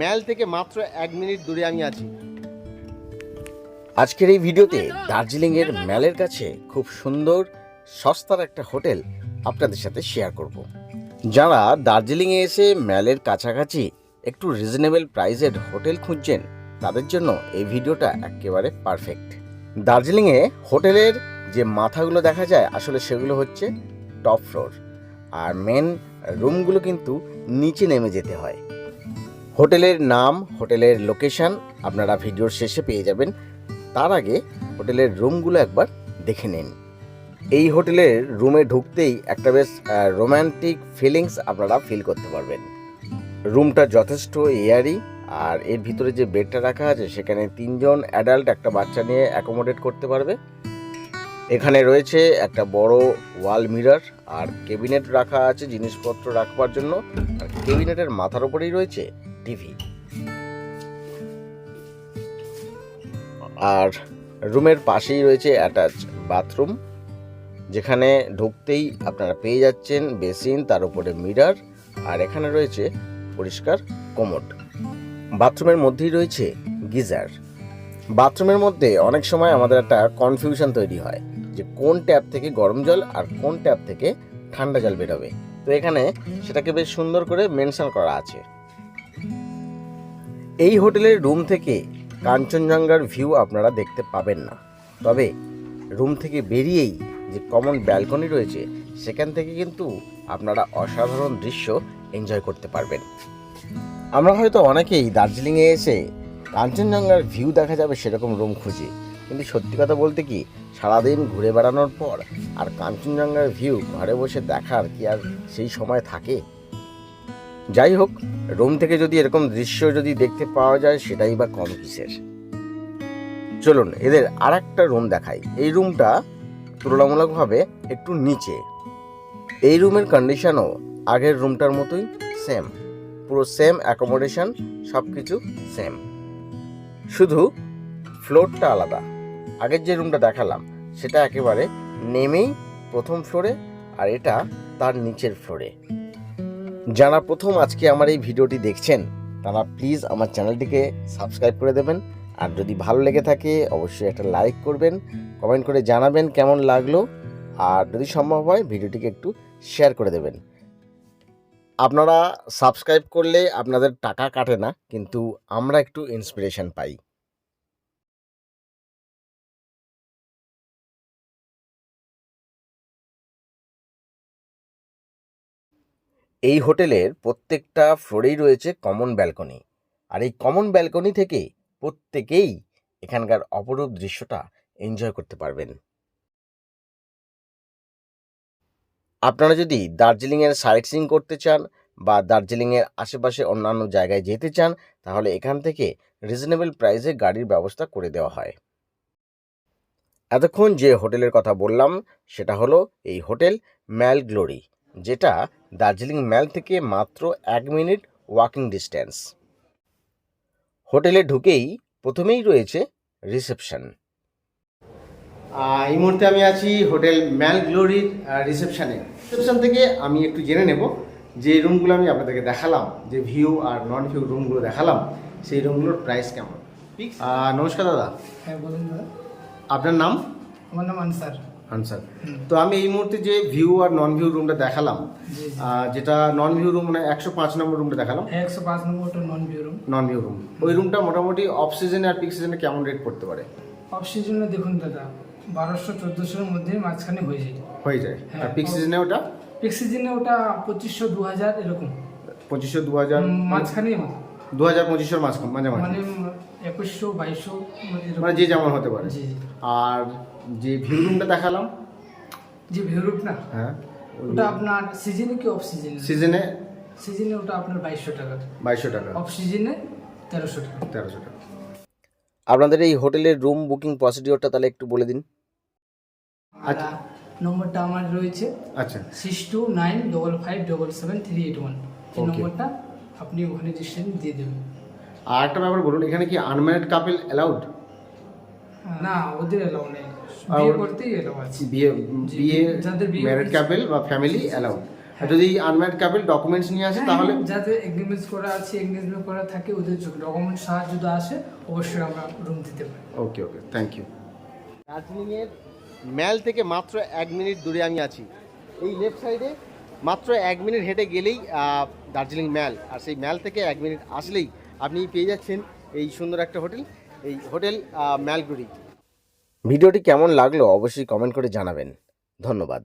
ম্যাল থেকে মাত্র এক মিনিট দূরে আমি আছি। আজকের এই ভিডিওতে দার্জিলিংয়ের ম্যালের কাছে খুব সুন্দর, সস্তার একটা হোটেল আপনাদের সাথে শেয়ার করব। যারা দার্জিলিংয়ে এসে ম্যালের কাছাকাছি একটু রিজনেবল প্রাইসের হোটেল খুঁজছেন, তাদের জন্য এই ভিডিওটা একেবারে পারফেক্ট দার্জিলিংয়ে হোটেলের যে মাথাগুলো দেখা যায়, আসলে সেগুলো হচ্ছে টপ ফ্লোর আর মেন রুমগুলো কিন্তু নিচে নেমে যেতে হয়। হোটেলের নাম, হোটেলের লোকেশন আপনারা ভিডিওর শেষে পেয়ে যাবেন। তার আগে হোটেলের রুমগুলো একবার দেখে নিন। এই হোটেলের রুমে ঢুকতেই একটা বেশ রোম্যান্টিক ফিলিংস আপনারা ফিল করতে পারবেন। রুমটা যথেষ্ট এয়ারি আর এর ভিতরে যে বেডটা রাখা আছে, সেখানে তিনজন অ্যাডাল্ট একটা বাচ্চা নিয়ে অ্যাকোমোডেট করতে পারবে। এখানে রয়েছে একটা বড় ওয়াল মিরর আর কেবিনেট রাখা আছে, জিনিসপত্র রাখবার জন্য। আর কেবিনেটের মাথার উপরেই রয়েছে টিভি। আর রুমের পাশেই রয়েছে অ্যাটাচ বাথরুম, যেখানে ঢুকতেই আপনারা পেয়ে যাচ্ছেন বেসিন, তার উপরে মিরার, আর এখানে রয়েছে পরিষ্কার কোমোড বাথরুমের মধ্যেই রয়েছে গিজার। বাথরুমের মধ্যে অনেক সময় আমাদের একটা কনফিউশন তৈরি হয়, যে কোন ট্যাপ থেকে গরম জল আর কোন ট্যাপ থেকে ঠান্ডা জল বেরোবে। তো এখানে সেটাকে বেশ সুন্দর করে মেনশন করা আছে। এই হোটেলের রুম থেকে কাঞ্চনজঙ্ঘার ভিউ আপনারা দেখতে পাবেন না। তবে রুম থেকে বেরিয়েই যে কমন ব্যালকনি রয়েছে, সেখান থেকে কিন্তু আপনারা অসাধারণ দৃশ্য এনজয় করতে পারবেন। আমরা হয়তো অনেকেই দার্জিলিংয়ে এসে কাঞ্চনজঙ্ঘার ভিউ দেখা যাবে সেরকম রুম খুঁজি। কিন্তু সত্যি কথা বলতে কি, সারাদিন ঘুরে বেড়ানোর পর আর কাঞ্চনজঙ্ঘার ভিউ ঘরে বসে দেখার কি আর সেই সময় থাকে? যাই হোক রুম থেকে যদি এরকম দৃশ্য যদি দেখতে পাওয়া যায়, সেটাই বা কম কিসের। চলুন, এদের আর একটা রুম দেখাই। এই রুমটা তুলনামূলকভাবে একটু নিচে। এই রুমের কন্ডিশনও আগের রুমটার মতোই সেম পুরো সেম অ্যাকোমোডেশন সব কিছু সেম শুধু ফ্লোরটা আলাদা। আগের যে রুমটা দেখালাম, সেটা একেবারে নেমেই প্রথম ফ্লোরে আর এটা তার নিচের ফ্লোরে যারা প্রথম আজকে আমার এই ভিডিওটি দেখছেন, তারা প্লিজ আমার চ্যানেলটিকে সাবস্ক্রাইব করে দেবেন। আর যদি ভালো লেগে থাকে, অবশ্যই একটা লাইক করবেন কমেন্ট করে জানাবেন কেমন লাগল। আর যদি সম্ভব হয়, ভিডিওটিকে একটু শেয়ার করে দেবেন। আপনারা সাবস্ক্রাইব করলে আপনাদের টাকা কাটে না, কিন্তু আমরা একটু ইন্সপিরেশন পাই। এই হোটেলের প্রত্যেকটা ফ্লোরেই রয়েছে কমন ব্যালকনি। আর এই কমন ব্যালকনি থেকে প্রত্যেকেই এখানকার অপরূপ দৃশ্যটা এনজয় করতে পারবেন। আপনারা যদি দার্জিলিংয়ের সাইট সিং করতে চান বা দার্জিলিংয়ের আশেপাশে অন্যান্য জায়গায় যেতে চান, তাহলে এখান থেকে রিজনেবল প্রাইসে গাড়ির ব্যবস্থা করে দেওয়া হয়। এতক্ষণ যে হোটেলের কথা বললাম, সেটা হলো এই হোটেল ম্যাল গ্লোরি যেটা দার্জিলিং ম্যাল থেকে মাত্র এক মিনিট ওয়াকিং ডিস্টেন্স হোটেলে ঢুকেই প্রথমেই রয়েছে রিসেপশন এই মুহূর্তে আমি আছি হোটেল ম্যাল গ্লোরির রিসেপশনে রিসেপশন থেকে আমি একটু জেনে নেব যে রুমগুলো আমি আপনাদেরকে দেখালাম যে ভিউ আর নন ভিউ রুমগুলো দেখালাম সেই রুমগুলোর প্রাইস কেমন? নমস্কার দাদা। হ্যাঁ বলুন দাদা। আপনার নাম? আমার নাম আনসার। আনসার তো আমি এই মুহূর্তে যে ভিউ আর নন ভিউ রুমটা দেখালাম যেটা নন ভিউ রুম মানে একশো পাঁচ নম্বর রুমটা দেখালাম। একশো পাঁচ নম্বরটা non view room non view room ওই রুমটা মোটামুটি অফ সিজনে আর পিক সিজনে কেমন রেট পড়তে পারে? অফ সিজনে দেখুন দাদা বারোশো চোদ্দোশোর মধ্যে মাঝখানে হয়ে যায়। হয়ে যায়। হ্যাঁ, আর পিক সিজনে ওটা? পিক সিজনে ওটা পঁচিশশো দু হাজার এরকম। পঁচিশশো দু হাজার মাঝখানেই দু হাজার পঁচিশশোর মাঝখানে মাঝামাঝি। মানে একুশশো বাইশশো। মানে যে যেমন হতে পারে। জি আর যে ভিউ রুমটা দেখালাম? যে ভিউ রুট না? হ্যাঁ। ওটা আপনার সিজনে কি অফ সিজনে? সিজনে সিজনে ওটা আপনার বাইশশো টাকা। বাইশশো টাকা। অফ সিজনে তেরোশো টাকা। তেরোশো টাকা। আপনাদের এই হোটেলের রুম বুকিং প্রসিডিওরটা তাহলে একটু বলে দিন। আচ্ছা। নম্বরটা আমার রয়েছে। আচ্ছা। Six two nine double five double seven three eight one এই নম্বরটা আপনি ওখানে রেজিস্ট্রেশন দিয়ে দেবেন। আর একটা ব্যাপার বলুন এখানে কি আনম্যারিড কাপেল অ্যালাউড না ওদের এলাও নেই। বিয়ে করতেই এলাও আছে। বিয়ে বিয়ে যাদের বিয়ে ম্যারিড। কাপেল বা ফ্যামিলি অ্যালাউড আর যদি আনম্যারিড কাপল ডকুমেন্টস নিয়ে আসে তাহলে হ্যাঁ, যাতে এগ্রিমেন্টস করা আছে এঙ্গেজমেন্ট করা থাকে ওদের ডকুমেন্ট সাহায্য যদি আসে অবশ্যই আমরা রুম দিতে পারি। ওকে ওকে থ্যাংক ইউ দার্জিলিংয়ের ম্যাল থেকে মাত্র এক মিনিট দূরে আমি আছি। এই লেফট সাইডে মাত্র এক মিনিট হেঁটে গেলেই দার্জিলিং ম্যাল। আর সেই ম্যাল থেকে এক মিনিট আসলেই আপনি পেয়ে যাচ্ছেন এই সুন্দর একটা হোটেল, এই হোটেল ম্যালগুড়ি। ভিডিওটি কেমন লাগল অবশ্যই কমেন্ট করে জানাবেন। ধন্যবাদ।